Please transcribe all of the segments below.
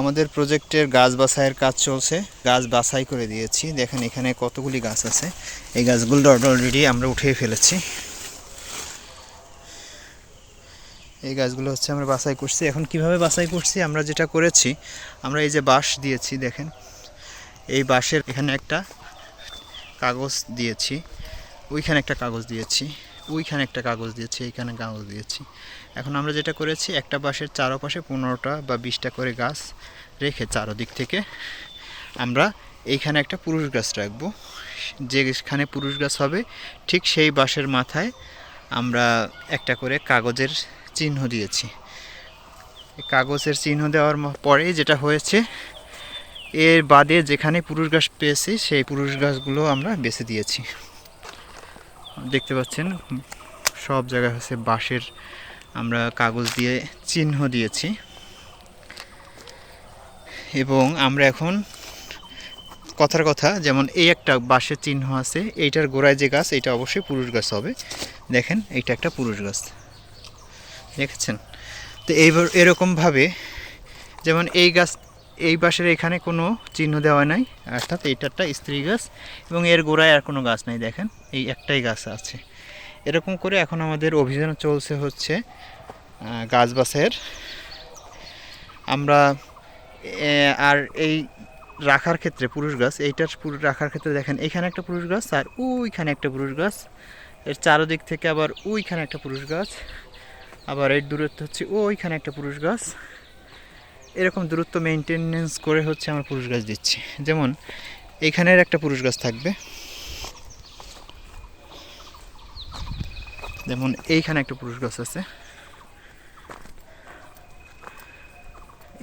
আমাদের প্রজেক্টের গাছ বাছাইয়ের কাজ চলছে। গাছ বাছাই করে দিয়েছি। দেখেন এখানে কতগুলি গাছ আছে। এই গাছগুলো অলরেডি আমরা উঠিয়ে ফেলেছি। এই গাছগুলো হচ্ছে আমরা বাছাই করছি। এখন কীভাবে বাছাই করছি? আমরা যেটা করেছি, আমরা এই যে বাঁশ দিয়েছি, দেখেন। এই বাঁশের এখানে একটা কাগজ দিয়েছি। ওইখানে একটা কাগজ দিয়েছি। ওইখানে একটা কাগজ দিয়েছি, এইখানে কাগজ দিয়েছি। এখন আমরা যেটা করেছি, একটা বাঁশের চারপাশে পনেরোটা বা বিশটা করে গাছ রেখে চারোদিক থেকে আমরা এইখানে একটা পুরুষ গাছ রাখব। যেখানে পুরুষ গাছ হবে, ঠিক সেই বাঁশের মাথায় আমরা একটা করে কাগজের চিহ্ন দিয়েছি। কাগজের চিহ্ন দেওয়ার পরে যেটা হয়েছে, এর বাদে যেখানে পুরুষ গাছ পেয়েছি, সেই পুরুষ গাছগুলো আমরা বেছে দিয়েছি। দেখতে পাচ্ছেন, সব জায়গায় হচ্ছে বাঁশের আমরা কাগজ দিয়ে চিহ্ন দিয়েছি। এবং আমরা এখন কথার কথা, যেমন এই একটা বাঁশের চিহ্ন আছে, এইটার গোড়ায় যে গাছ এটা অবশ্যই পুরুষ গাছ হবে। দেখেন, এইটা একটা পুরুষ গাছ। দেখেছেন? তো এইবার এরকমভাবে, যেমন এই গাছ এই পাশের এখানে কোনো চিহ্ন দেওয়া নাই, অর্থাৎ এইটারটা স্ত্রী গাছ এবং এর গোড়ায় আর কোনো গাছ নাই, দেখেন, এই একটাই গাছ আছে। এরকম করে এখন আমাদের অভিযান চলছে হচ্ছে গাছ বাছাইয়ের আমরা আর এই রাখার ক্ষেত্রে পুরুষ গাছ, এইটার পুরো, রাখার ক্ষেত্রে দেখেন, এখানে একটা পুরুষ গাছ আর ওইখানে একটা পুরুষ গাছ। এর চারোদিক থেকে আবার ওইখানে একটা পুরুষ গাছ, আবার এর দূরত্ব হচ্ছে ওইখানে একটা পুরুষ গাছ। এরকম দূরত্ব মেনটেনেন্স করে হচ্ছে আমরা পুরুষ গাছ দিচ্ছি। যেমন এইখানের একটা পুরুষ গাছ থাকবে। যেমন এইখানে একটা পুরুষ গাছ আছে।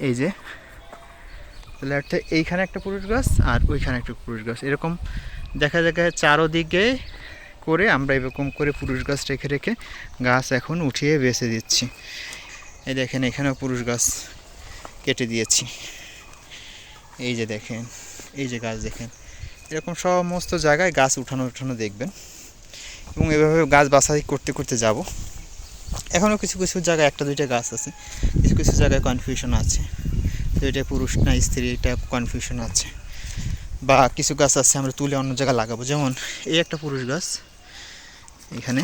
এই যে, তাহলে অর্থাৎ এইখানে একটা পুরুষ গাছ আর ওইখানে একটা পুরুষ গাছ। এরকম দেখা যায় চারোদিকে করে আমরা এরকম করে পুরুষ গাছ রেখে রেখে গাছ এখন উঠিয়ে বেছে দিচ্ছি। এই দেখেন এখানেও পুরুষ গাছ। কেটে দিয়েছি। এই যে দেখেন, এই যে গাছ দেখেন। এরকম সমস্ত জায়গায় গাছ উঠানো উঠানো দেখবেন। এবং এভাবে গাছ বাছাই করতে করতে যাব। এখনও কিছু কিছু জায়গায় একটা, দুইটা গাছ আছে। কিছু কিছু জায়গায় কনফিউশন আছে। এটা পুরুষ না, স্ত্রী, এটা কনফিউশন আছে। বা কিছু গাছ আছে আমরা তুলে অন্য জায়গায় লাগাবো। যেমন এই একটা পুরুষ গাছ এখানে।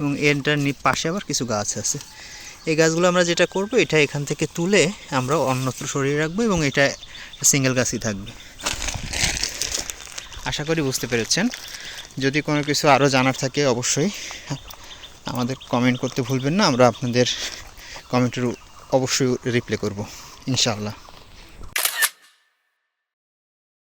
এবং এটার পাশে আবার কিছু গাছ আছে। এই গাছগুলো আমরা যেটা করব, এটা এখান থেকে তুলে আমরা অন্যত্র সরিয়ে রাখব এবং এটা সিঙ্গেল গাছই থাকবে। আশা করি বুঝতে পেরেছেন। যদি কোনো কিছু আরও জানার থাকে অবশ্যই আমাদের কমেন্ট করতে ভুলবেন না, আমরা আপনাদের কমেন্টের অবশ্যই রিপ্লাই করব, ইনশাআল্লাহ।